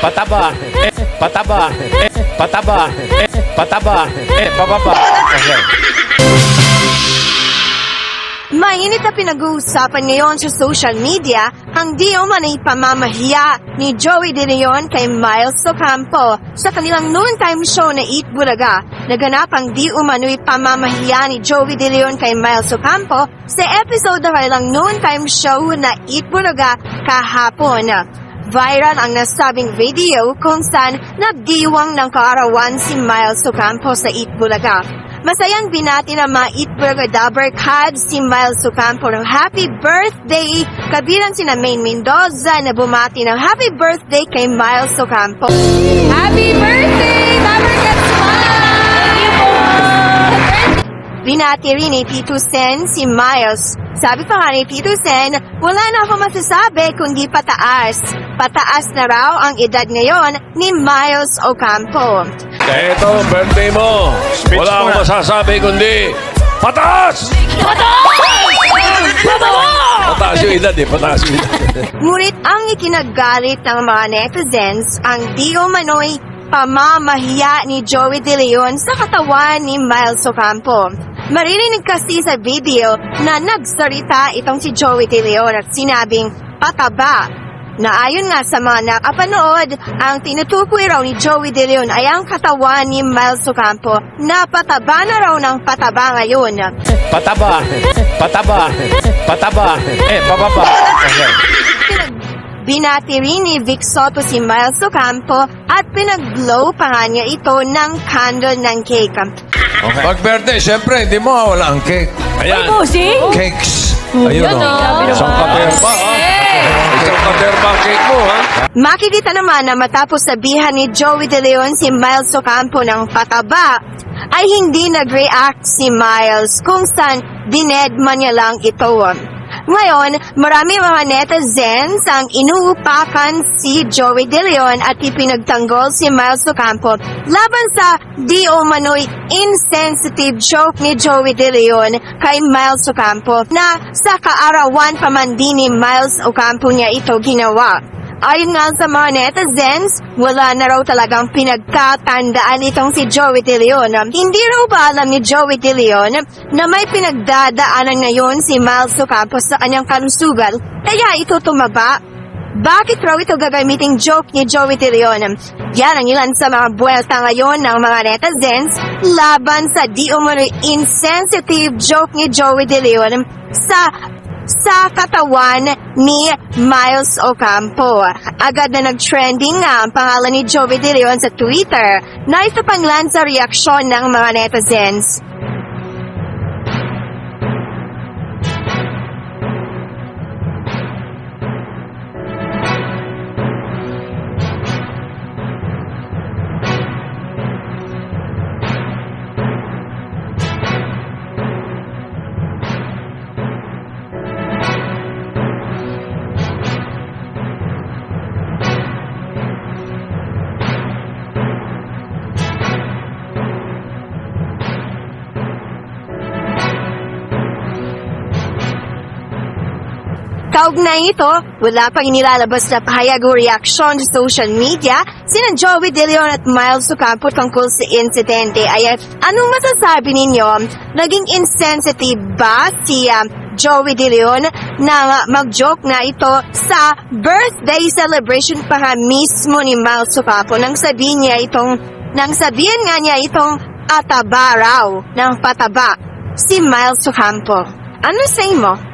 pataba, eh, pataba, eh, pataba, eh, pataba, eh, pababa. Okay. Mainit na pinag-uusapan ngayon sa social media ang di umanay pamamahiya ni Joey De Leon kay Miles Ocampo sa kanilang noontime show na Eat Bulaga. Naganap ang di umano'y pamamahiya ni Joey De Leon kay Miles Ocampo sa episode ng kanilang noontime show na Eat Bulaga kahapon. Viral ang nasabing video kung saan nagdiwang ng kaarawan si Miles Ocampo sa Eat Bulaga. Masayang binati ng mga Burger Dabber Cad si Miles Ocampo ng happy birthday kabilang sina Maine Mendoza na bumati ng happy birthday kay Miles Ocampo. Happy birthday! Binati rin ni Tito Sen si Miles. Sabi pa nga ni Tito Sen, wala na ako masasabi kundi pataas. Pataas na raw ang edad ngayon ni Miles Ocampo. Kaya ito, birthday mo. Wala akong masasabi kundi, pataas! Pataas yung edad eh, pataas yung edad. Ngunit ang ikinagalit ng mga netizens ang di umano'y pamamahiya ni Joey De Leon sa katawan ni Miles Ocampo. Maririnig kasi sa video na nagsalita itong si Joey De Leon at sinabing pataba na ayon nga sa mga nakapanood, ang tinutukoy raw ni Joey De Leon ay ang katawan ni Miles Ocampo na pataba na raw ng pataba ngayon. Pataba, pataba, pataba, eh, pababa. Okay. Binati rin ni Vic Soto si Miles Ocampo at pinag-blow pa nga niya ito ng candle ng cake. Okay. Pag birthday, syempre, hindi mo mawala ang cake. Ayan. Bossing? Cakes. Ayun Yan o. o. Isang katerba, ha? Isang katerba ang cake mo, ha? Makikita naman na matapos sabihan ni Joey De Leon si Miles Ocampo ng pataba, ay hindi nag-react si Miles kung saan dinedma niya lang ito. Ngayon, marami mga netizens ang inuupakan si Joey De Leon at ipinagtanggol si Miles Ocampo laban sa di umano'y insensitive joke ni Joey De Leon kay Miles Ocampo na sa kaarawan pa man din ni Miles Ocampo niya ito ginawa. Ayon nga sa mga netizens, wala na raw talagang pinagkatandaan itong si Joey De Leon. Hindi raw ba alam ni Joey De Leon na may pinagdadaanan ngayon si Miles Ocampo sa kanyang kalusugan, kaya ito tumaba? Bakit raw ito gagamiting joke ni Joey De Leon? Yan ang ilan sa mga buwelta ngayon ng mga netizens laban sa di umano'y insensitive joke ni Joey De Leon sa sa katawan ni Miles Ocampo. Agad na nag-trending nga ang pangalan ni Joey De Leon sa Twitter na ito panglan sa reaksyon ng mga netizens. Kaugnay ito, wala pang inilalabas na pahayag o reaksyon sa social media sina Joey De Leon at Miles Ocampo tungkol sa insidente. Ay, anong masasabi ninyo? Naging insensitive ba si um, Joey De Leon na mag-joke na ito sa birthday celebration pa nga mismo ni Miles Ocampo nang sabihin niya itong nang sabihin nga niya itong ataba raw ng pataba si Miles Ocampo. Ano say mo?